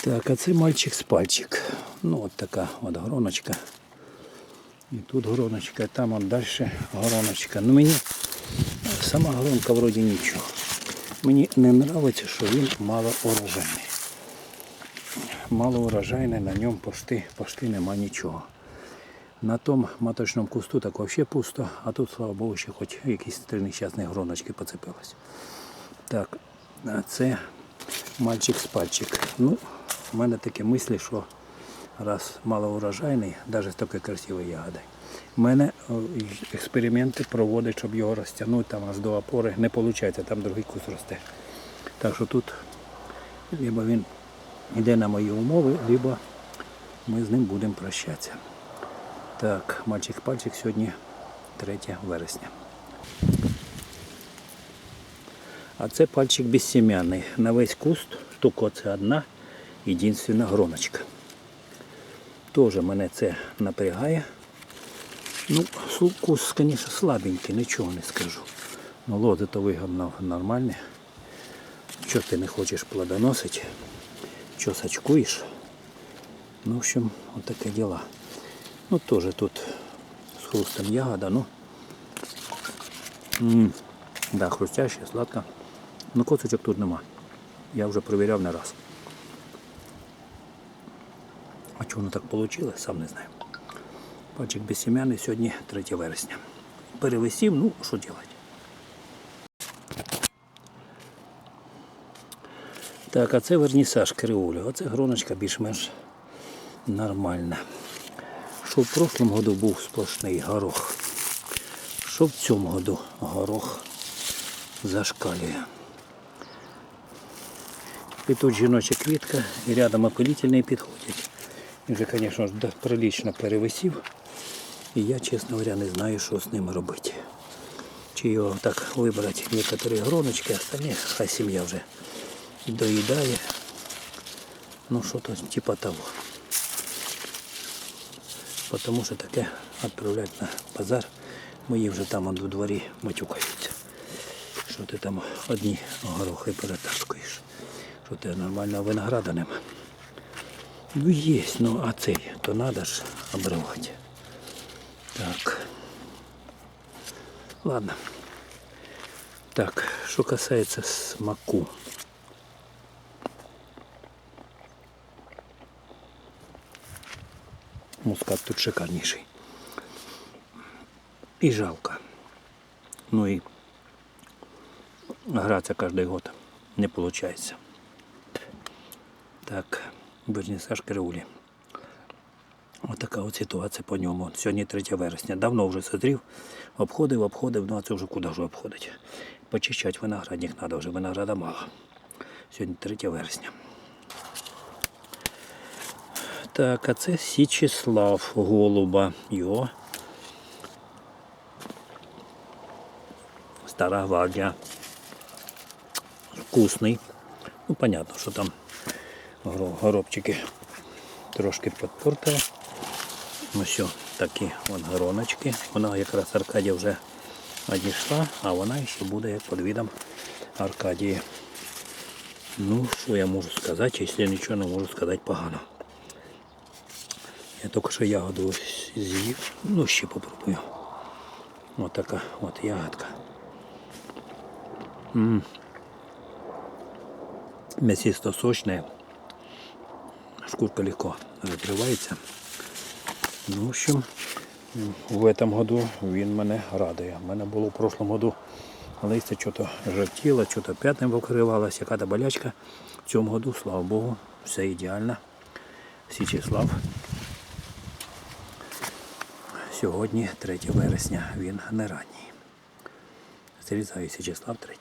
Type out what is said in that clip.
Так, а це мальчик з пальчик. Ну, от така от гроночка. І тут гроночка, і там от далі гроночка. Ну мені сама гронка вроді нічого. Мені не подобається, що він мало урожайний. Мало урожайний, на ньому пошти, пошти нема нічого. На тому маточному кусту так взагалі пусто, а тут, слава Богу, ще хоч якісь три нещасні гроночки поцепились. Так, а це мальчик з пальчик. Ну, в мене таке мислі, що раз малоурожайний, навіть з такою красивою ягодою. У мене експерименти проводять, щоб його розтягнути там аж до опори. Не виходить, там другий куст росте. Так що тут либо він йде на мої умови, либо ми з ним будемо прощатися. Так, мальчик-пальчик сьогодні 3 вересня. А це пальчик безсем'яний. На весь куст тільки це одна єдинственна гроночка. Теж мене це напрягає. Ну, куст, звісно, слабенький, нічого не скажу. Ну, лози то вигодно нормальні. Що ти не хочеш плодоносити? Що сачкуєш? Ну, в общем, вот таке діла. Ну, теж тут з хрустом ягода, ну. М, Да, хрустяще, сладко. Ну, коцочок тут нема. Я вже перевіряв не раз. А чому воно так вийшло, сам не знаю. Пальчик безсім'яний сьогодні 3 вересня. Перевисів, ну, що робити? Так, а це вернісаж кривулі. Оце гроночка більш-менш нормальна. Що в прошлому году був сплошний горох. Що в цьому году горох зашкалює. І тут жіноча квітка і рядом опилительний підходять. Вже, звісно, да- перевисів. І я, чесно говоря, не знаю, що з ним робити. Чи його так вибрати некоторі гроночки, а остальні хай сім'я вже доїдає. Ну що то типа того. Потому що таке відправляють на базар. Мої вже там у дворі матюкаються. Що ти там одні горохи перетаскуєш. Що ти нормального винограда нема. Ну є, ну а цей, то треба ж обривати. Так. Ладно. Так, що касається смаку. Мускат тут шикарніший. І жалко. Ну і гратися кожен год не виходить. Так, Бернісаж Кривулі. Отака от ситуація по ньому. Сьогодні 3 вересня. Давно вже созрів, обходив, обходив, ну а це вже куди ж обходить. Почищати виноградник треба вже, винограда мало. Сьогодні 3 вересня. Так, а це Січеслав Голуба. Його. Стара гвардія. Вкусний. Ну, понятно, що там горобчики трошки підпортили. Ну все, такі вон гороночки. Вона якраз Аркадія вже одійшла, а вона ще буде як під видом Аркадії. Ну, що я можу сказати, якщо я нічого не можу сказати погано. Я тільки що ягоду з'їв. Ну, ще попробую. Ось така от ягодка. М. Мясисто сочне. Шкурка легко закривається. Ну, в в этом году він мене радує. У мене було в прошлом году листя що-то жовтіло, що-то п'ятним покривалося, яка-то болячка. В цьому году, слава Богу, все ідеально. Січеслав. Сьогодні 3 вересня, він не ранній. Зрізаю Січеслав 3.